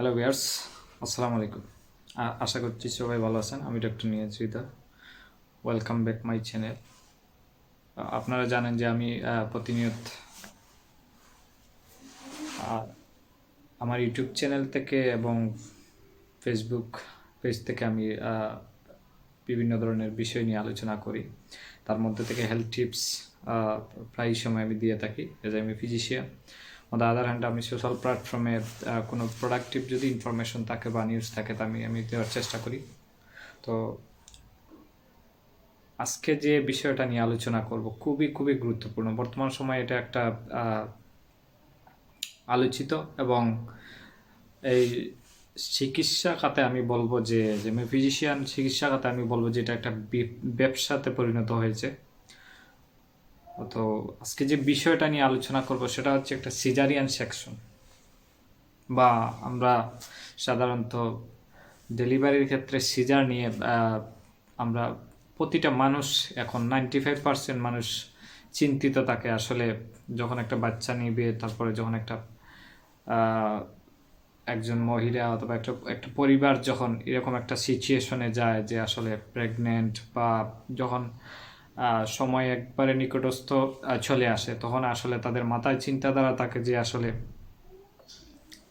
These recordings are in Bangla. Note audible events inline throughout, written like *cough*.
হ্যালো ভিয়ার্স আসসালামু আলাইকুম আশা করছি সবাই ভালো আছেন। আমি doctor Niazida welcome back my channel আপনারা জানেন যে আমি প্রতিনিয়ত আমার ইউটিউব চ্যানেল থেকে এবং ফেসবুক পেজ থেকে আমি বিভিন্ন ধরনের বিষয় নিয়ে আলোচনা করি। তার মধ্যে থেকে হেলথ টিপস প্রায় সময় আমি দিয়ে থাকি। এজ আমি physician on the other hand আমি সোশ্যাল প্ল্যাটফর্মে কোনো প্রোডাক্টিভ যদি ইনফরমেশন থাকে বা নিউজ থাকে, তা আমি আমি দেওয়ার চেষ্টা করি। তো আজকে যে বিষয়টা নিয়ে আলোচনা করব, খুবই খুবই গুরুত্বপূর্ণ। বর্তমান সময়ে এটা একটা আলোচিত এবং এই চিকিৎসা খাতে আমি বলব যে আমি ফিজিশিয়ান চিকিৎসা খাতে আমি বলব যে, এটা একটা ব্যবসাতে পরিণত হয়েছে। তো আজকে যে বিষয়টা নিয়ে আলোচনা করব সেটা হচ্ছে একটা সিজারিয়ান সেকশন বা আমরা সাধারণত ডেলিভারির ক্ষেত্রে সিজার নিয়ে আমরা প্রতিটা মানুষ এখন নাইনটি ফাইভ পার্সেন্ট মানুষ চিন্তিত থাকে আসলে যখন একটা বাচ্চা নিবে, তারপরে যখন একটা একজন মহিলা অথবা একটা একটা পরিবার যখন এরকম একটা সিচুয়েশনে যায় যে আসলে প্রেগনেন্ট বা যখন সময় একবারে নিকটস্থ চলে আসে। তখন আসলে তাদের মাথায় চিন্তাধারা থাকে যে আসলে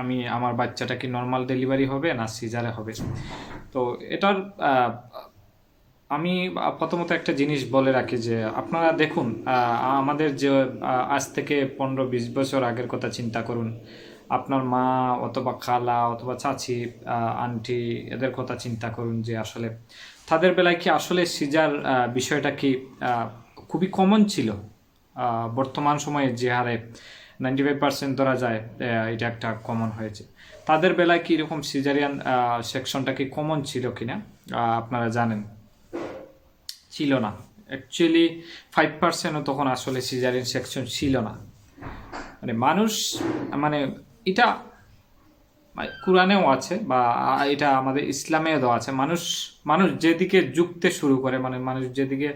আমি, আমার বাচ্চাটা কি নর্মাল ডেলিভারি হবে না সিজারে হবে? তো এটার আমি প্রথমত একটা জিনিস বলে রাখি যে আপনারা দেখুন আমাদের যে আজ থেকে পনেরো বিশ বছর আগের কথা চিন্তা করুন। আপনার মা অথবা খালা অথবা চাচি আন্টি, এদের কথা চিন্তা করুন যে আসলে তাদের বেলায় কি আসলে সিজার বিষয়টা কি খুবই কমন ছিল? বর্তমান সময়ে যে হারে নাইনটি ফাইভ পার্সেন্ট ধরা যায় এটা একটা কমন হয়েছে। তাদের বেলায় কি এরকম সিজারিয়ান সেকশনটা কি কমন ছিল কিনা? আপনারা জানেন? ছিল না। অ্যাকচুয়ালি ফাইভ পার্সেন্টও তখন আসলে সিজারিয়ান সেকশন ছিল না। মানে মানুষ মানে এটা কোরআনেও আছে বা এটা আমাদের ইসলামেও দেওয়া আছে। মানুষ মানুষ যেদিকে যুক্তে শুরু করে মানে মানুষ যেদিকে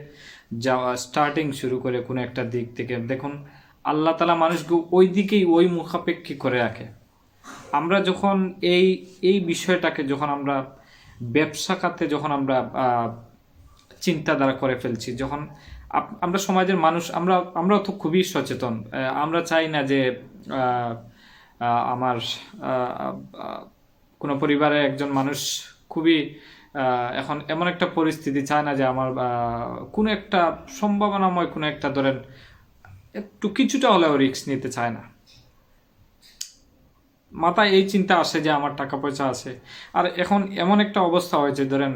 যাওয়া স্টার্টিং শুরু করে কোনো একটা দিক থেকে, দেখুন আল্লাহ তালা মানুষকে ওই দিকেই ওই মুখাপেক্ষী করে রাখে। আমরা যখন এই এই বিষয়টাকে যখন আমরা ব্যবসা খাতে যখন আমরা চিন্তাধারা করে ফেলছি, যখন আমরা সমাজের মানুষ, আমরা, আমরাও তো খুবই সচেতন আমরা চাই না যে আমার কোনো পরিবারে একজন মানুষ খুবই এখন এমন একটা পরিস্থিতি চায় না যে আমার কোনো একটা সম্ভাবনাময় কোনো একটা ধরেন একটু কিছুটা হলেও রিস্ক নিতে চায় না। মাথায় এই চিন্তা আসে যে আমার টাকা পয়সা আছে। আর এখন এমন একটা অবস্থা হয়েছে, ধরেন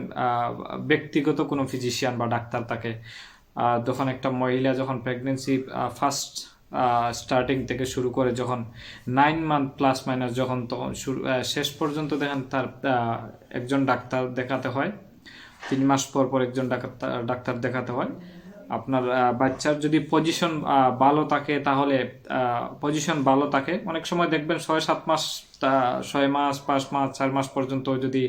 ব্যক্তিগত কোনো ফিজিশিয়ান বা ডাক্তার তাকে যখন একটা মহিলা যখন প্রেগনেন্সি ফার্স্ট স্টার্টিং থেকে শুরু করে যখন নাইন মান্থ প্লাস মাইনাস যখন তখন শুরু শেষ পর্যন্ত দেখেন তার একজন ডাক্তার দেখাতে হয়। তিন মাস পর পর একজন ডাক্তার ডাক্তার দেখাতে হয়। আপনার বাচ্চার যদি পজিশন ভালো থাকে তাহলে পজিশন ভালো থাকে। অনেক সময় দেখবেন ছয়, সাত মাস ছয় মাস, পাঁচ মাস, চার মাস পর্যন্ত যদি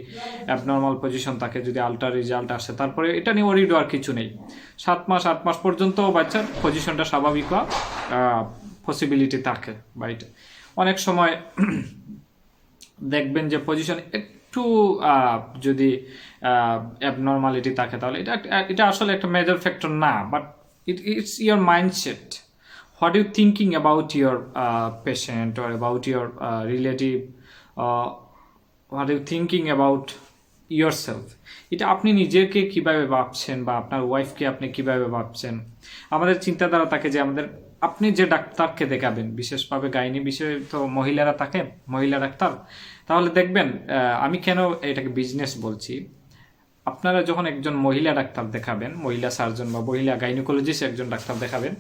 অ্যাবনর্মাল পজিশন থাকে, যদি আল্ট্রা রেজাল্ট আসে, তারপরে এটা নিয়ে ওরিড আর কিছু নেই। সাত মাস, আট মাস পর্যন্ত বাচ্চার পজিশনটা স্বাভাবিক হওয়া পসিবিলিটি থাকে বাড়িতে অনেক সময় *clears throat* দেখবেন যে পজিশন একটু যদি অ্যাবনর্মালিটি থাকে, তাহলে এটা এটা আসলে একটা মেজর ফ্যাক্টর না but it it's your mindset what you thinking about your patient or about your relative what you thinking about your self এটা আপনি নিজেকে কীভাবে ভাবছেন বা আপনার ওয়াইফকে আপনি কীভাবে ভাবছেন? আমাদের চিন্তাধারা থাকে যে আমাদের আপনি যে ডাক্তারকে দেখাবেন, বিশেষভাবে গাইনি বিষয়ে তো মহিলারা থাকে, মহিলা ডাক্তার, তাহলে দেখবেন আমি কেন এটাকে বিজনেস বলছি? আপনারা যখন একজন মহিলা ডাক্তার দেখাবেন, মহিলা সার্জন বা মহিলা গাইনোকোলজিস্ট একজন ডাক্তার দেখাবেন,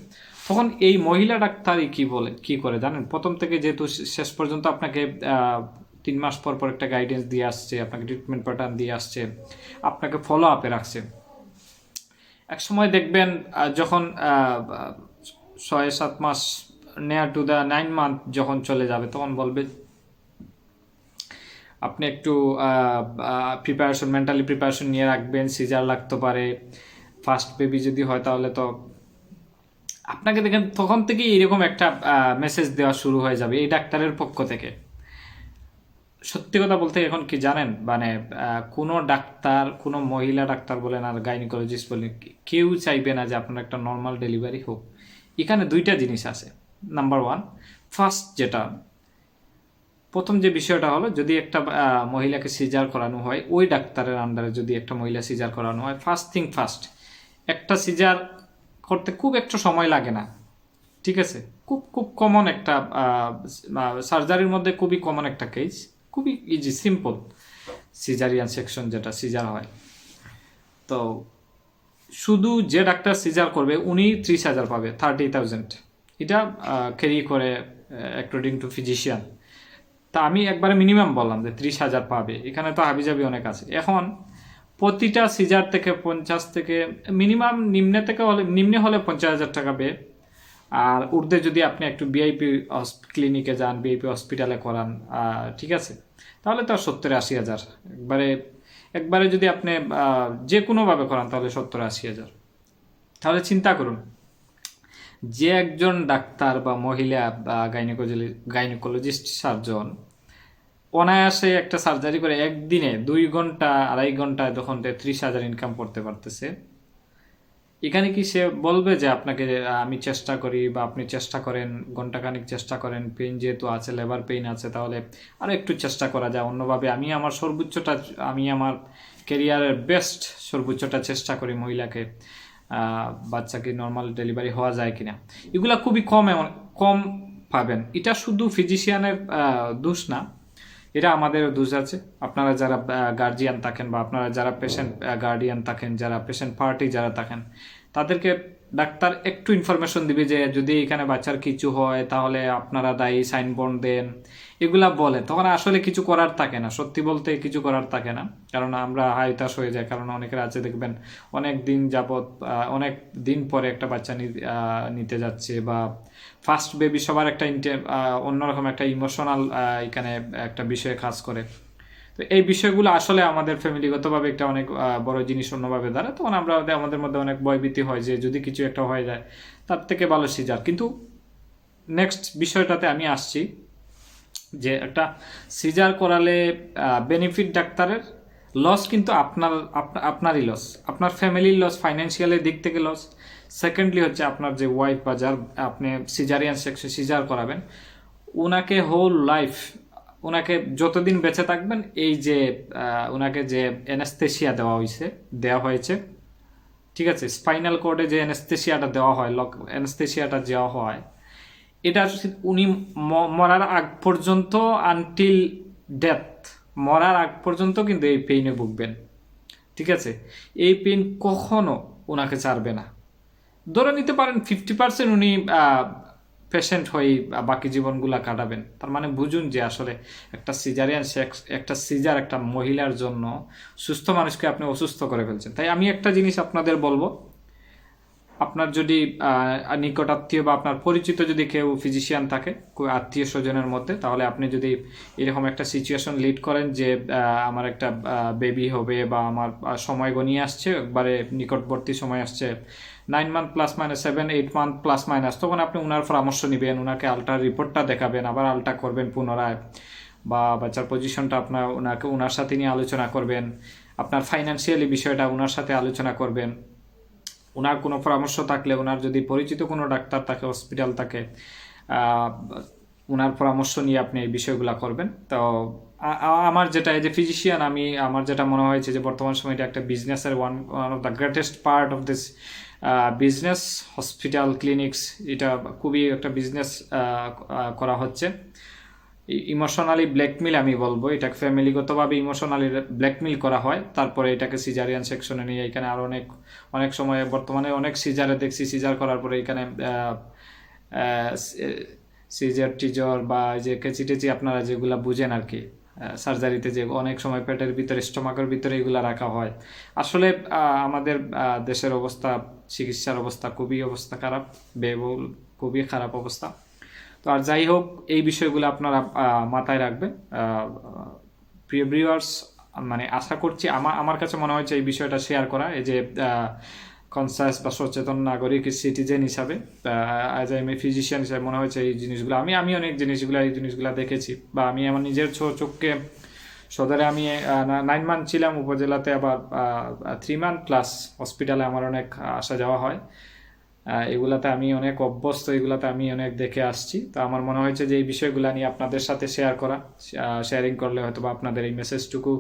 তখন এই মহিলা ডাক্তারই কি বলে, কি করে জানেন? প্রথম থেকে যেহেতু শেষ পর্যন্ত আপনাকে তিন মাস পর পর একটা গাইডেন্স দিয়ে আসছে, আপনাকে ট্রিটমেন্ট প্যাটার্ন দিয়ে আসছে, আপনাকে ফলো আপে রাখছে। এক সময় দেখবেন যখন ছয় সাত মাস নেয়ার টু দ্য নাইন মান্থ যখন চলে যাবে, তখন বলবে, আপনি একটু প্রিপারেশন মেন্টালি প্রিপারেশন নিয়ে রাখবেন সিজার লাগতে পারে। ফার্স্ট বেবি যদি হয় তাহলে তো আপনাকে দেখেন, তখন থেকেই এরকম একটা মেসেজ দেওয়া শুরু হয়ে যাবে এই ডাক্তারের পক্ষ থেকে। সত্যি কথা বলতে এখন কি জানেন? মানে কোনো ডাক্তার, কোনো মহিলা ডাক্তার বলেন আর গাইনিকোলজিস্ট বলেন, কেউ চাইবে না যে আপনার একটা নর্মাল ডেলিভারি হোক। এখানে দুইটা জিনিস আছে। নাম্বার ওয়ান ফার্স্ট যেটা, প্রথম যে বিষয়টা হলো, যদি একটা মহিলাকে সিজার করানো হয়, ওই ডাক্তারের আন্ডারে যদি একটা মহিলা সিজার করানো হয় ফার্স্ট থিং ফার্স্ট একটা সিজার করতে খুব একটা সময় লাগে না। ঠিক আছে? খুব খুব কমন একটা সার্জারির মধ্যে খুবই কমন একটা কেস খুবই ইজি সিম্পল সিজারিয়ান সেকশন যেটা সিজার হয়। তো শুধু যে ডাক্তার সিজার করবে, উনি ত্রিশ হাজার পাবে থার্টি থাউজেন্ড এটা ক্যারি করে অ্যাকর্ডিং টু ফিজিশিয়ান তা আমি একবারে মিনিমাম বললাম যে ত্রিশ হাজার পাবে। এখানে তো হাবিজাবি অনেক আছে। এখন, প্রতিটা সিজার থেকে পঞ্চাশ থেকে মিনিমাম নিম্নে থেকে হলে, নিম্নে হলে পঞ্চাশ হাজার টাকা বে আর ঊর্ধ্বে যদি আপনি একটু বিআইপি ক্লিনিকে যান বিআইপি হসপিটালে করান ঠিক আছে। তাহলে তো সত্তর আশি হাজার। একবারে একবারে যদি আপনি যে কোনোভাবে করান, তাহলে সত্তর, আশি হাজার। তাহলে চিন্তা করুন, যে একজন ডাক্তার বা মহিলা বা গাইনোকোলজিস্ট সার্জন অনায়াসে একটা সার্জারি করে একদিনে দুই ঘণ্টা, আড়াই ঘন্টায় তখন তেত্রিশ হাজার ইনকাম করতে পারতেছে। এখানে কি সে বলবে যে আপনাকে আমি চেষ্টা করি বা আপনি চেষ্টা করেন ঘন্টাখানিক চেষ্টা করেন পেইন যেহেতু আছে লেবার পেইন আছে, তাহলে আরও একটু চেষ্টা করা যায়। অন্যভাবে আমি আমার সর্বোচ্চটা, আমি আমার কেরিয়ারের বেস্ট সর্বোচ্চটা চেষ্টা করি মহিলাকে বাচ্চাকে নর্মাল ডেলিভারি হওয়া যায় কিনা। এগুলা খুবই কম কম পাবেন। এটা শুধু ফিজিশিয়ানের দোষ না এটা আমাদের দোষ আছে। আপনারা যারা গার্জিয়ান থাকেন বা আপনারা যারা পেশেন্ট গার্ডিয়ান থাকেন, যারা পেশেন্ট পার্টি যারা থাকেন, তাদেরকে ডাক্তার একটু ইনফরমেশন দিবে যে যদি এখানে বাচ্চার কিছু হয়, তাহলে আপনারা দায়ী সাইনবোর্ড দেন, এগুলা বলে। তখন আসলে কিছু করার থাকে না। সত্যি বলতে কিছু করার থাকে না। কারণ আমরা হাইতাস হয়ে যায় কারণ অনেকের আছে, দেখবেন অনেক দিন যাবৎ অনেক দিন পরে একটা বাচ্চা নিতে যাচ্ছে বা ফার্স্ট বেবি সবার একটা অন্যরকম একটা ইমোশনাল এখানে একটা বিষয়ে কাজ করে। তো এই বিষয়গুলো আসলে আমাদের ফ্যামিলিগতভাবে একটা অনেক বড় জিনিস অন্যভাবে দাঁড়ায়। তখন আমরা আমাদের মধ্যে অনেক ভয়ভীতি হয় যে যদি কিছু একটা হয়ে যায়, তার থেকে ভালো সিজার। কিন্তু নেক্সট বিষয়টাতে আমি আসছি যে একটা সিজার করালে বেনিফিট ডাক্তারের লস কিন্তু আপনার আপনারই লস আপনার ফ্যামিলির লস ফাইন্যান্সিয়ালের দিক থেকে লস সেকেন্ডলি হচ্ছে আপনার যে ওয়াইফ বা যার আপনি সিজারিয়ান সেক্সে সিজার করাবেন ওনাকে হোল লাইফ ওনাকে যতদিন বেঁচে থাকবেন, এই যে ওনাকে যে অ্যানেস্থেশিয়া দেওয়া হয়েছে দেওয়া হয়েছে, ঠিক আছে স্পাইনাল কোডে যে অ্যানেস্থেশিয়াটা দেওয়া হয় লক অ্যানেস্থেশিয়াটা দেওয়া হয়, এটা উনি মরার আগ পর্যন্ত আনটিল ডেথ মরার আগ পর্যন্ত কিন্তু এই পেইনে ভুগবেন, ঠিক আছে, এই পেইন কখনো ওনাকে ছাড়বে না। ধরে নিতে পারেন ফিফটি পার্সেন্ট উনি পেশেন্ট হয়ে বাকি জীবনগুলা কাটাবেন। তার মানে বুঝুন যে আসলে একটা সিজারিয়ান একটা সিজার একটা মহিলার জন্য সুস্থ মানুষকে আপনি অসুস্থ করে ফেলছেন। তাই আমি একটা জিনিস আপনাদের বলব। আপনার যদি নিকটাত্মীয় বা আপনার পরিচিত যদি কেউ ফিজিশিয়ান থাকে আত্মীয় স্বজনের মধ্যে, তাহলে আপনি যদি এরকম একটা সিচুয়েশন লিড করেন যে আমার একটা বেবি হবে বা আমার সময় গনিয়ে আসছে, একবারে নিকটবর্তী সময় আসছে nine month plus minus seven eight month plus minus তখন আপনি ওনার পরামর্শ নেবেন ওনাকে আলট্রা রিপোর্টটা দেখাবেন, আবার আলট্রা করবেন পুনরায়, বা বাচ্চার পজিশনটা আপনার ওনাকে ওনার সাথে নিয়ে আলোচনা করবেন, আপনার ফাইন্যান্সিয়ালি বিষয়টা ওনার সাথে আলোচনা করবেন। ওনার কোনো পরামর্শ থাকলে ওনার যদি পরিচিত কোনো ডাক্তার থাকে হসপিটাল থাকে ওনার পরামর্শ নিয়ে আপনি এই বিষয়গুলো করবেন, তো আমার যেটা, এই যে ফিজিশিয়ান আমি, আমার যেটা মনে হয়েছে যে বর্তমান সময় এটা একটা বিজনেসের one one of the greatest part of this business hospital clinics এটা খুবই একটা বিজনেস করা হচ্ছে। ইমোশনালি ব্ল্যাকমেল আমি বলব, এটাকে ফ্যামিলিগতভাবে ইমোশনালি ব্ল্যাকমেল করা হয়। তারপরে এটাকে সিজারিয়ান সেকশনে নিয়ে এখানে আরও অনেক অনেক সময়, বর্তমানে অনেক সিজারে দেখছি। সিজার করার পরে এখানে সিজার টিজর বা যে কেচি টেচি আপনারা যেগুলা বুঝেন আর কি। সার্জারিতে যে অনেক সময় পেটের ভিতরে, স্টমাকের ভিতরে এগুলা রাখা হয়। আসলে আমাদের দেশের অবস্থা, চিকিৎসার অবস্থা খুবই অবস্থা খারাপ ব্যয়বহুল খুবই খারাপ অবস্থা। তো আর যাই হোক, এই বিষয়গুলো আপনারা মাথায় রাখবেন। প্রিয় ভিউয়ার্স মানে আশা করছি আমার আমার কাছে মনে হয়েছে এই বিষয়টা শেয়ার করা। এই যে কনসাস বা সচেতন নাগরিক সিটিজেন হিসাবে অ্যাজ এম এ ফিজিশিয়ান হিসাবে মনে হয়েছে এই জিনিসগুলো। আমি আমি অনেক জিনিসগুলো, এই জিনিসগুলো দেখেছি। বা আমি আমার নিজের চোখকে সদরে আমি নাইন মান্থ ছিলাম উপজেলাতে, আবার থ্রি মান্থ প্লাস হসপিটালে আমার অনেক আসা যাওয়া হয়। এগুলাতে আমি অনেক অভ্যস্ত, এগুলাতে আমি অনেক দেখে আসছি। তো আমার মনে হয়েছে যে এই বিষয়গুলো নিয়ে আপনাদের সাথে শেয়ার করা শেয়ারিং করলে হয়তো বা আপনাদের এই মেসেজটুকু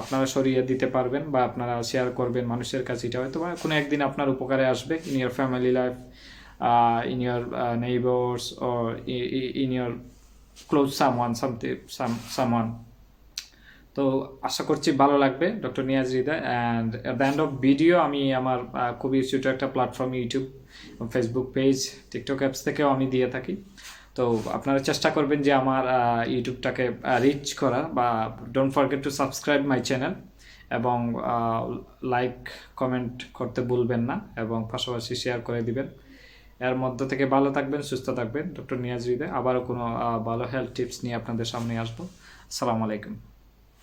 আপনারা সরিয়ে দিতে পারবেন বা আপনারা শেয়ার করবেন মানুষের কাছে। এটা হয়তো বা কোনো একদিন আপনার উপকারে আসবে in your family life in your neighbours O in your close someone something some someone তো আশা করছি ভালো লাগবে doctor Niaz Hridoy and at the end of video আমি আমার খুবই ছোটো একটা platform YouTube Facebook page TikTok apps থেকেও আমি দিয়ে থাকি। তো আপনারা চেষ্টা করবেন যে আমার ইউটিউবটাকে রিচ করা বা don't forget to subscribe my channel এবং লাইক কমেন্ট করতে ভুলবেন না এবং পাশাপাশি শেয়ার করে দিবেন। এর মধ্য থেকে ভালো থাকবেন, সুস্থ থাকবেন। ডক্টর নিয়াজ হৃদয় আবারও কোনো ভালো হেলথ টিপস নিয়ে আপনাদের সামনে আসব। আসসালামু আলাইকুম।